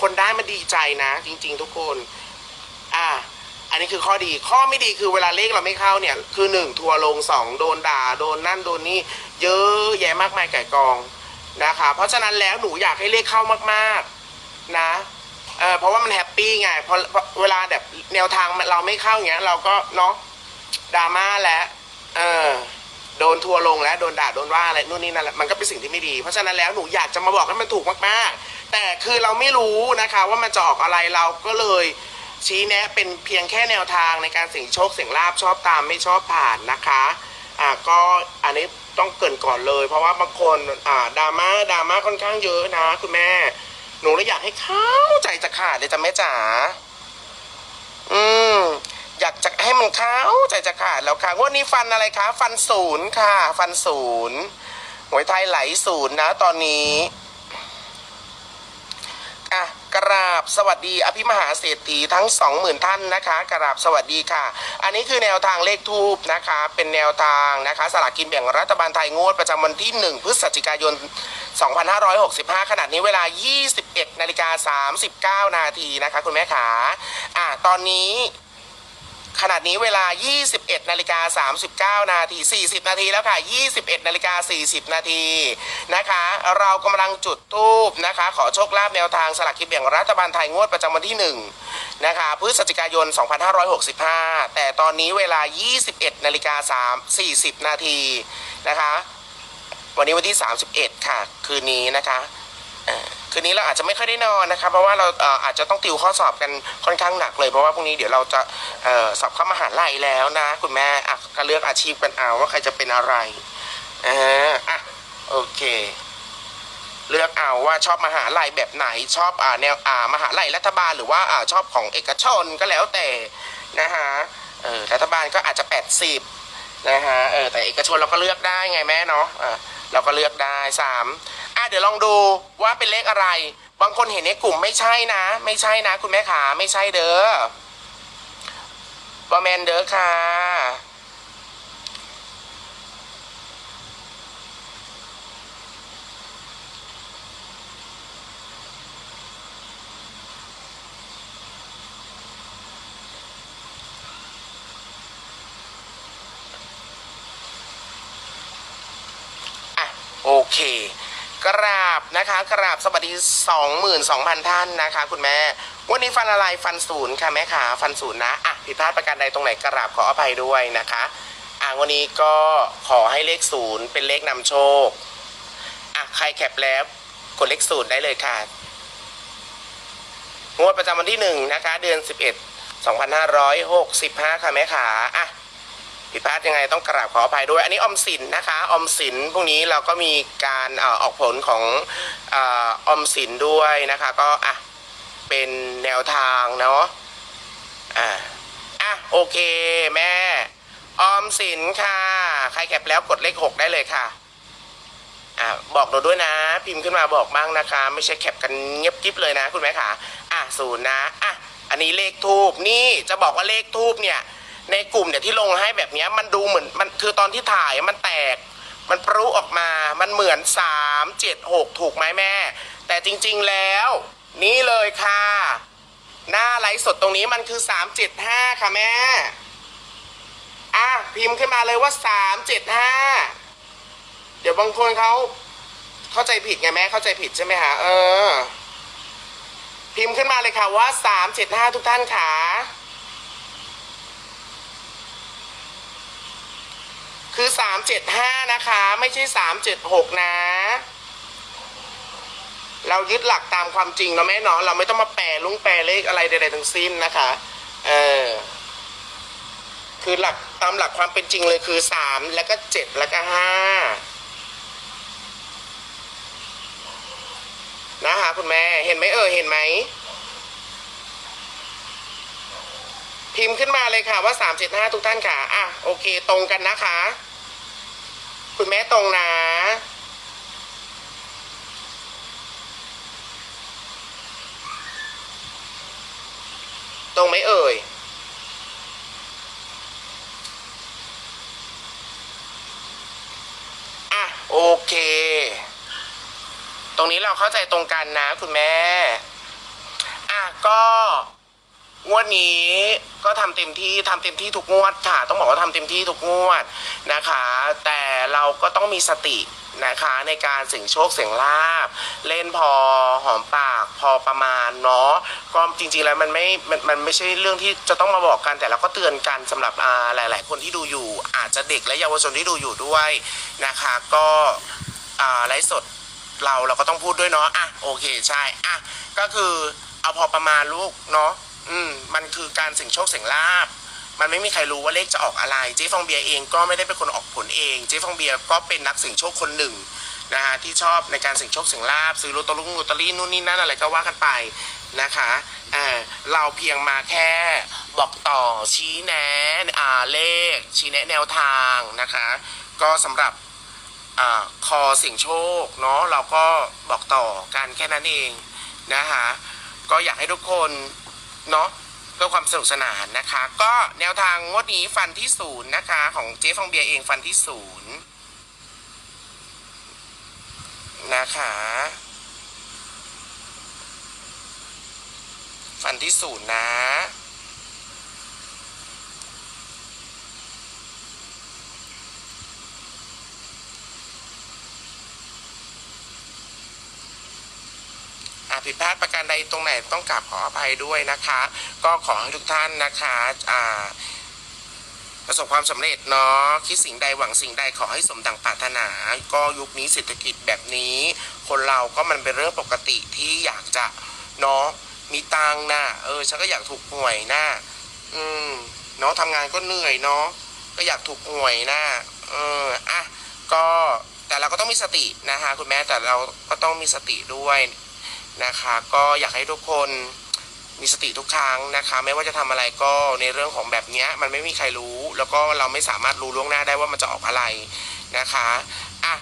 คนได้มันดีใจนะ จริง ๆ ทุกคน อะอันนี้คือข้อดี ข้อไม่ดีคือเวลาเลขเราไม่เข้าเนี่ย คือหนึ่งทัวร์ลงสองโดนด่า โดนนั่นโดนนี่เยอะแยะมากมายไก่กองนะคะ เพราะฉะนั้นแล้วหนูอยากให้เลขเข้ามากๆนะเออเพราะว่ามันแฮปปี้ไงพราะเพราะเวลาแบบแนวทางเราไม่เข้าอย่างเงี้ย เราก็เนาะดราม่าแล้วเออ ดนทัวร์ลงแล้วโดนด่าโดนว่าอะไรนู่นนี่นั่นแหละมันก็เป็นสิ่งที่ไม่ดี เพราะฉะนั้นแล้วหนูอยากจะมาบอกให้มันถูกมากๆ แต่คือเราไม่รู้นะคะว่ามันจะออกอะไรเราก็เลยชี้แนะเป็นเพียงแค่แนวทางในการเสี่ยงโชคเสี่ยงลาบชอบตามไม่ชอบผ่านนะคะอ่าก็อันนี้ต้องเกินก่อนเลย เพราะว่าบางคนอ่าดราม่าดราม่าค่อนข้างเยอะนะ คุณแม่ หนูเลยอยากให้เข้าใจจะขาดเลยจ้ะแม่จ๋า อืม อยากจะให้มันเข้า ใจจะขาดแล้วค่ะงวันนี้ฟันอะไรคะฟันศูนย์ค่ะ ฟันศูนย์หวยไทยไหลศูนย์นะตอนนี้อะกราบสวัสดีอภิมหาเศรษฐีทั้ง 20,000 ท่านนะคะกราบสวัสดีค่ะ อันนี้คือแนวทางเลขทูบนะคะ เป็นแนวทางนะคะสลากกินแบ่งรัฐบาลไทยงวดประจำวันที่ 1 พฤศจิกายน 2565 ขนาดนี้เวลา 21นาฬิกา39 นาทีนะคะ คุณแม่ขาอะตอนนี้ ขนาดนี้เวลา 21 นาฬิกา 39 นาที 40 นาทีแล้วค่ะ 21 นาฬิกา 40 นาทีนะคะ เรากำลังจุดทูบนะคะ ขอโชคลาภแนวทางสลากกินแบ่งรัฐบาลไทยงวดประจำวันที่ 1 นะคะ พฤศจิกายน 2565 แต่ตอนนี้เวลา 21 นาฬิกา 3 40 นาทีนะคะ วันนี้วันที่ 31 ค่ะ คืนนี้นะคะ คืนนี้เราอาจจะไม่ค่อยได้นอนนะคะเพราะว่าเราอาจจะต้องติวข้อสอบกันค่อนข้างหนักเลย เพราะว่าพรุ่งนี้เดี๋ยวเราจะสอบเข้ามหาลัยแล้วนะ คุณแม่อะก็เลือกอาชีพกันเอาว่าใครจะเป็นอะไรอ่าอะโอเค เลือกเอาว่าชอบมหาลัยแบบไหนชอบอ่าแนวอ่ามหาลัยรัฐบาลหรือว่าอ่าชอบของเอกชนก็แล้วแต่นะฮะเออรัฐบาลก็อาจจะ 80นะฮะเออแต่เอกชนเราก็เลือกได้ไงแม่เนาะอะเราก็เลือกได้สาม เดี๋ยวลองดูว่าเป็นเลขอะไร บางคนเห็นในกลุ่มไม่ใช่นะ ไม่ใช่นะ คุณแม่ขาไม่ใช่เด้อบอแมนเด้อค่ะอะโอเค กราบนะคะกราบสวัสดีสองหมื่นสองพันท่านนะคะ คุณแม่ วันนี้ฟันอะไรฟันศูนย์ค่ะแม่ขาฟันศูนย์นะอะผิดพลาดประการใดตรงไหนกราบขออภัยด้วยนะคะอะวันนี้ก็ขอให้เลขศูนย์เป็นเลขนำโชคอะใครแคปแล้วกดเลขศูนย์ได้เลยค่ะงวดประจำวันที่หนึ่งนะคะเดือนสิบเอ็ดสองพันห้าร้อยหกสิบห้าค่ะแม่ขาอะ ผิดพลาดยังไงต้องกราบขออภัยด้วย อันนี้ออมสินนะคะออมสินพรุ่งนี้เราก็มีการอออกผลของออออมสินด้วยนะคะ ก็อะเป็นแนวทางเนาะอะอะโอเคแม่ออมสินค่ะ ใครแคปแล้วกดเลขหกได้เลยค่ะอะบอกเราด้วยนะ พิมพ์ขึ้นมาบอกบ้างนะคะ ไม่ใช่แคปกันเงียบกิ๊บเลยนะ คุณแม่ค่ะอะศูนย์นะอะอันนี้เลขทูบนี่จะบอกว่าเลขทูบเนี่ย ในกลุ่มเนี่ยที่ลงให้แบบเนี้ยมันดูเหมือนมันคือตอนที่ถ่ายมันแตก มันปรุออกมามันเหมือนสามเจ็ดหกถูกไหมแม่ แต่จริงๆแล้ว นี่เลยค่ะ หน้าไลฟ์สดตรงนี้มันคือสามเจ็ดห้าค่ะแม่อะพิมพ์ขึ้นมาเลยว่าสามเจ็ดห้าเดี๋ยวบางคนเขาเข้าใจผิดไงแม่เข้าใจผิดใช่ไหมคะเออ พิมพ์ขึ้นมาเลยค่ะว่าสามเจ็ดห้าทุกท่านค่ะ คือ375นะคะ ไม่ใช่376นะ เรายึดหลักตามความจริงเราแม่เนาะเราไม่ต้องมาแปลลุงแปลเลขอะไรใดๆทั้งสิ้นนะคะเออคือหลักตามหลักความเป็นจริงเลยคือ3แล้วก็7แล้วก็5นะคะคุณแม่เห็นไหมเออเห็นไหมพิมพ์ขึ้นมาเลยค่ะว่า 375 ทุกท่านค่ะ อะ โอเค ตรงกันนะคะ คุณแม่ตรงนะ ตรงไหมเอ่ย อะ โอเค ตรงนี้เราเข้าใจตรงกันนะคุณแม่ อะ ก็งวดนี้ก็ทำเต็มที่ทำเต็มที่ทุกงวดค่ะ ต้องบอกว่าทำเต็มที่ทุกงวดนะคะ แต่ เราก็ต้องมีสตินะคะในการเสี่ยงโชคเสี่ยงลาบ เล่นพอหอมปากพอประมาณเนาะก็จริงๆแล้วมันไม่มันมันไม่ใช่เรื่องที่จะต้องมาบอกกันแต่เราก็เตือนกันสำหรับอ่าหลาย ๆ คนที่ดูอยู่ อาจจะเด็กและเยาวชนที่ดูอยู่ด้วยนะคะก็อ่าไลฟ์สดเราเราก็ต้องพูดด้วยเนาะอะโอเคใช่อะก็คือเอาพอประมาณลูกเนาะอืมมันคือการเสี่ยงโชคเสี่ยงลาบ มันไม่มีใครรู้ว่าเลขจะออกอะไร เจ๊ฟองเบียเองก็ไม่ได้เป็นคนออกผลเอง เจ๊ฟองเบียก็เป็นนักเสี่ยงโชคคนหนึ่งนะฮะที่ชอบในการเสี่ยงโชคเสี่ยงลาบซื้อลอตเตอรี่ลอตเตอรี่นู่นนี่นั่นอะไรก็ว่ากันไปนะคะอ่าเราเพียงมาแค่บอกต่อชี้แนะอ่าเลข ชี้แนะแนวทางนะคะ ก็สำหรับอ่าคอเสียงโชคเนาะเราก็บอกต่อกันแค่นั้นเองนะคะก็อยากให้ทุกคนเนาะ เพื่อความสนุกสนานนะคะ ก็แนวทางงวดนี้ฟันที่ศูนย์นะคะ ของเจ๊ฟองเบียเองฟันที่ศูนย์นะคะฟันที่ศูนย์นะ อา ผิดพลาดประการใดตรงไหนต้องกราบขออภัยด้วยนะคะ ก็ขอให้ทุกท่านนะคะอ่าประสบความสำเร็จเนาะคิดสิ่งใดหวังสิ่งใดขอให้สมดังปรารถนา ก็ยุคนี้เศรษฐกิจแบบนี้ คนเราก็มันเป็นเรื่องปกติที่อยากจะเนาะมีตังนะเออฉันก็อยากถูกหวยนะอืมเนาะทำงานก็เหนื่อยเนาะก็อยากถูกหวยนะเอออะก็แต่เราก็ต้องมีสตินะคะคุณแม่แต่เราก็ต้องมีสติด้วย นะคะ ก็อยากให้ทุกคนมีสติทุกครั้งนะคะ ไม่ว่าจะทำอะไรก็ในเรื่องของแบบเนี้ยมันไม่มีใครรู้ แล้วก็เราไม่สามารถรู้ล่วงหน้าได้ว่ามันจะออกอะไรนะคะอะ